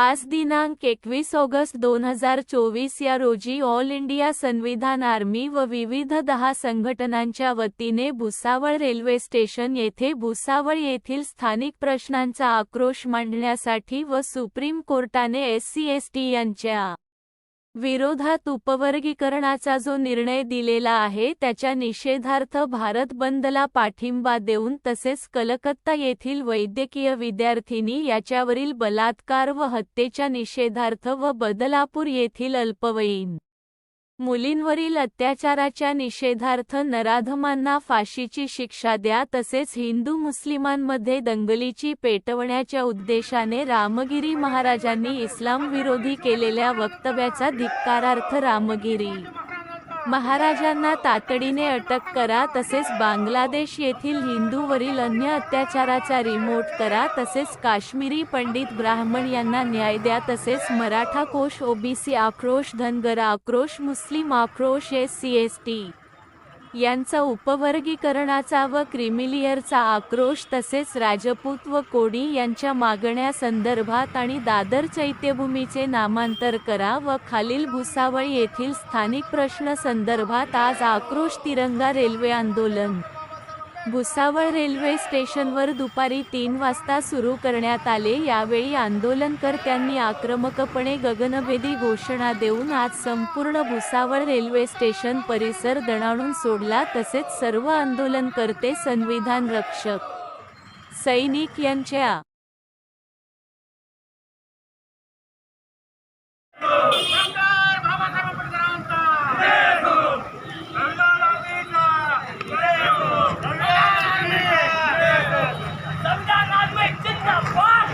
आज दिनांक एकवीस ऑगस्ट दोन हजार चोवीस या रोजी ऑल इंडिया संविधान आर्मी व विविध दहा संघटनांच्या वतीने भुसावळ रेल्वे स्टेशन येथे भुसावळ येथील स्थानिक प्रश्नांचा आक्रोश मांडण्यासाठी व सुप्रीम कोर्टाने एससी एसटी यांच्या विरोधात उपवर्गीकरणाचा जो निर्णय दिलेला आहे त्याच्या निषेधार्थ भारत बंदला पाठिंबा देऊन तसेच कलकत्ता येथील वैद्यकीय विद्यार्थिनी याच्यावरील बलात्कार व हत्येच्या निषेधार्थ व बदलापूर येथील अल्पवयीन मुलींवरील अत्याचाराच्या निषेधार्थ नराधमांना फाशीची शिक्षा द्या तसेच हिंदू मुस्लिमांमध्ये दंगलीची पेटवण्याच्या उद्देशाने रामगिरी महाराजांनी इस्लाम विरोधी केलेल्या वक्तव्याचा धिक्कारार्थ रामगिरी. महाराजांना तातडीने अटक करा तसेच बांगलादेश येथील हिंदूवरील अन्य अत्याचाराचा रिमोट करा तसेच काश्मीरी पंडित ब्राह्मण यांना न्याय द्या तसेच मराठा कोश ओबीसी आक्रोश धनगर आक्रोश मुस्लिम आक्रोश एस सी एस टी. यांचा उपवर्गीकरणाचा व क्रिमिलियरचा आक्रोश तसेच राजपूत व कोडी यांच्या मागण्या संदर्भात आणि दादर चैत्यभूमीचे नामांतर करा व खालील भुसावळ येथील स्थानिक प्रश्न संदर्भात आज आक्रोश तिरंगा रेल्वे आंदोलन. भुसावळ रेल्वे स्टेशनवर दुपारी तीन वाजता सुरू करण्यात आले. यावेळी आंदोलनकर्त्यांनी आक्रमकपणे गगनभेदी घोषणा देऊन आज संपूर्ण भुसावळ रेल्वे स्टेशन परिसर दणाणून सोडला. तसेच सर्व आंदोलनकर्ते संविधान रक्षक सैनिक यांच्या डॉक्टर बाबासाहेब आंबेडकरांचा संविधानाचा संविधान आत्मिक जिंदाबाद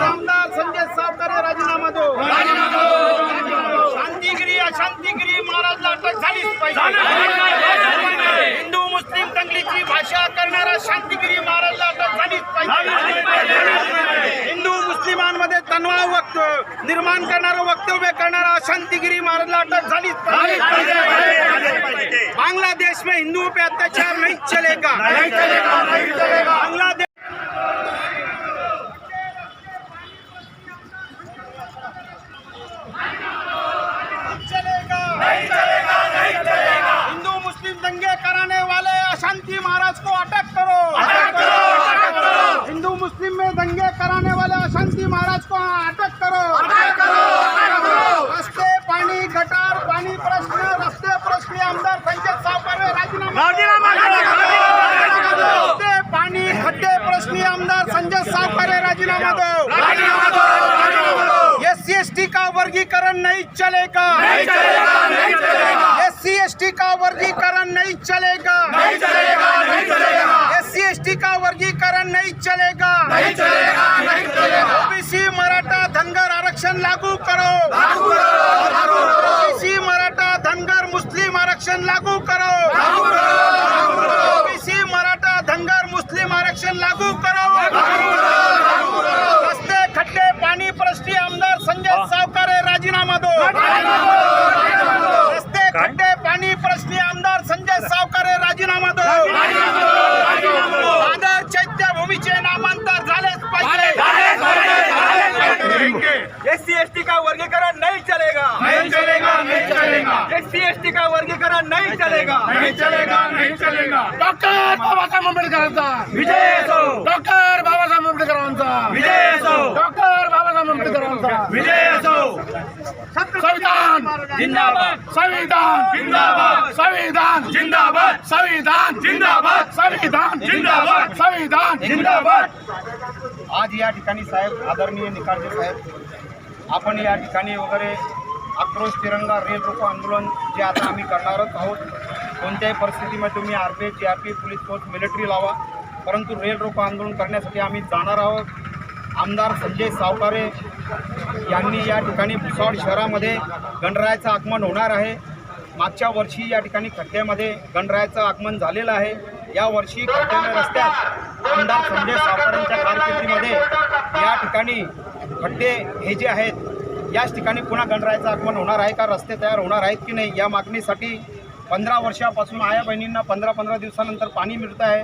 आमदार संजय सावकारे राजीनामा दो शांतिगिरी अशांतिगिरी महाराजला अटक झालीच पाहिजे हिंदू मुस्लिम दंगलीची भाषा करणारा शांतिगिरी महाराजला अटक झालीच पाहिजे हिंदू मुस्लिमांमध्ये तणाव वक्त निर्माण करणारं वक्तव्य करणारा अशांतिगिरी महाराजला अटक झालीच पाहिजे बांग्लादेश में हिंदुओं पे अत्याचार नहीं चलेगा नहीं चलेगा नहीं चलेगा हिंदू मुस्लिम दंगे कराने वाले अशांति महाराज को अटक करो अटक करो अटक करो हिंदू मुस्लिम में दंगे कराने वाले अशांति महाराज को अटक करो अटक करो अटक करो रस्ते पाणी गटार पाणी प्रश्न रस्ते प्रश्न आमदार संजय सावकारे राजीनामा रस्ते पाणी प्रश्नी आमदार संजय सावकारे राजीनामा दो। एस सी एस टी का वर्गीकरण नहीं चलेगा। नहीं चलेगा नहीं चलेगा। एस सी एस टी का वर्गीकरण नहीं चलेगा। नहीं चलेगा नहीं चलेगा। एस सी एस टी का वर्गीकरण नहीं चलेगा नहीं चलेगा ओबीसी मराठा धनगर आरक्षण लागू करो लागू करो ओबीसी मराठा धनगर मुस्लिम आरक्षण लागू करो लागू करो ओबीसी मराठा धनगर मुस्लिम आरक्षण लागू करो रस्ते खड्डे पाणी प्रश्नी आमदार संजय सावकारे राजीनामा दो रस्ते खड्डे पाणी प्रश्नी आमदार संजय सावकारे राजीनामा दो दादर चैत्यभूमीचे नामांतर झालेच पाहिजे एस सी एस टी का वर्गीकरण नहीं चलेगा नहीं चलेगा नहीं चलेगा एस सी एस टी का वर्गीकरण नहीं चलेगा। नहीं चलेगा नहीं चलेगा। डॉक्टर बाबासाहेब आंबेडकरांचा। विजय असो। डॉक्टर बाबासाहेब आंबेडकरांचा। विजय असो। डॉक्टर बाबासाहेब आंबेडकरांचा। विजय असो। संविधान। जिंदाबाद। संविधान। जिंदाबाद। संविधान। जिंदाबाद। संविधान। जिंदाबाद। संविधान। जिंदाबाद। संविधान। जिंदाबाद। आज या ठिकाणी साहेब आदरणीय निकाळजे साहेब आपण या ठिकाणी वगैरे आक्रोश तिरंगा रेल रोको आंदोलन जे आता आम्ही करणारच आहोत. कोणत्याही परिस्थितीमध्ये तुम्ही R P F G R P police force military लावा. परंतु रेल रोको आंदोलन करण्यासाठी आम्ही जाणार आहोत. आमदार संजय सावकारे यांनी या ठिकाणी भुसावळ शहरामध्ये गणरायाचं आगमन होणार आहे. मागच्या वर्षी या ठिकाणी खड्ड्यामध्ये गणरायाचं आगमन झालेलं आहे. या वर्षी खड्ड्याने रस्त्यात आमदार संजय सावकारांच्या कारकिर्दीमध्ये या ठिकाणी खड्डे हे जे आहेत याच ठिकाणी पुन्हा गणरायाचं आगमन होणार आहे का? रस्ते तयार होणार आहेत की नाही? या मागणीसाठी पंधरा वर्षापासून आया बहिणींना पंधरा पंधरा दिवसानंतर पाणी मिळतं आहे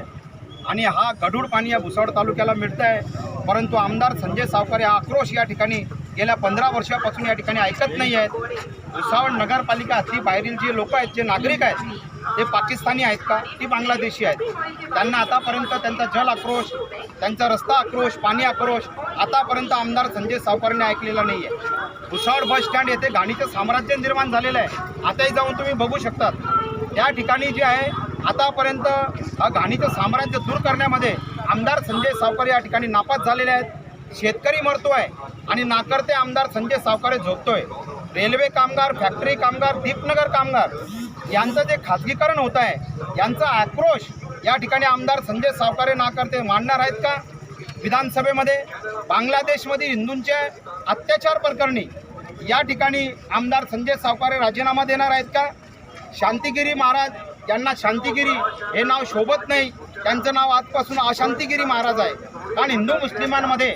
आणि हा गढूळ पाणी या भुसावळ तालुक्याला मिळतं आहे. परंतु आमदार संजय सावकर हा आक्रोश या ठिकाणी गेल्या पंधरा वर्षापासून या ठिकाणी ऐकत नाही आहेत. भुसावळ नगरपालिका ती बाहेरील जे लोक आहेत जे नागरिक आहेत ते पाकिस्तानी आहेत का? ती बांगलादेशी आहेत. त्यांना आतापर्यंत त्यांचा जल आक्रोश त्यांचा रस्ता आक्रोश पाणी आक्रोश आतापर्यंत आमदार संजय सावकारांनी ऐकलेला नाही आहे भुसावळ बस स्टँड येथे घाणीचं साम्राज्य निर्माण झालेलं आहे. आताही जाऊन तुम्ही बघू शकतात. त्या ठिकाणी जे आहे आतापर्यंत घाणीचं साम्राज्य दूर करण्यामध्ये आमदार संजय सावकार या ठिकाणी नापास झालेले आहेत. शेतकरी मरतोय आणि नाकर्ते आमदार संजय सावकारे झोपतोय. रेल्वे कामगार फॅक्टरी कामगार दीपनगर कामगार यांचं जे खाजगीकरण होत आहे यांचा आक्रोश या ठिकाणी आमदार संजय सावकारे नाकर्ते मांडणार आहेत का? विधानसभेमध्ये बांगलादेशमधील हिंदूंच्या अत्याचार प्रकरणी या ठिकाणी आमदार संजय सावकारे राजीनामा देणार आहेत का? शांतिगिरी महाराज यांना शांतिगिरी हे नाव शोभत नाही. त्यांचं नाव आजपासून अशांतिगिरी महाराज आहे. कारण हिंदू मुस्लिमांमध्ये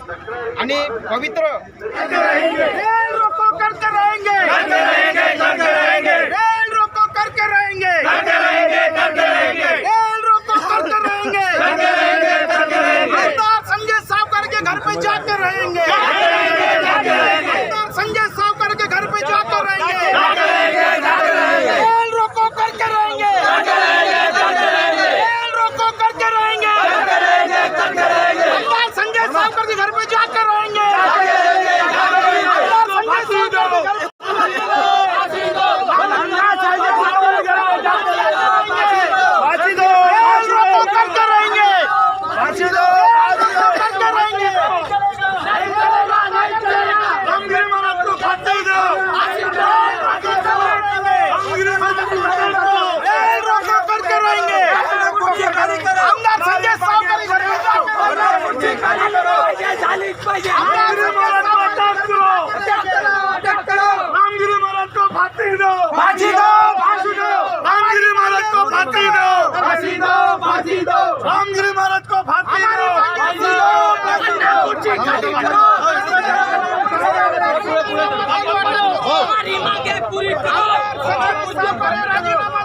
आणि पवित्र रेल रोको करते रहेंगे करते रहेंगे, करते रहेंगे। रेल रोको करके रहेंगे रेल रोको करते रहेंगे आमदार संजय सावकर के घर पे जाकर रहेंगे आमदार संजय सावकर के घर पे जाकर रहेंगे रेल रोको करके रहेंगे रेल रोको करके रहेंगे आमदार संजय सावकर के घर पे जाकर रहेंगे आमदार संजय सावकर के घर रेल रोको करके रहेंगे रेल रोको करके रहेंगे रामगिरी महाराज को फांसी दो रेल रोको करके रहेंगे आमदार संजय सावकर घर पे जाकर रामगिरी महाराज को अटक करो रामगिरी महाराज को फांसी दो फांसी दो फांसी दो रामगिरी महाराज को फांसी दो फांसी दो फांसी दो रामगिरी महाराज को फांसी दो फांसी दो हमारी मांगे पूरी करो राजीनामा दो रामगिरी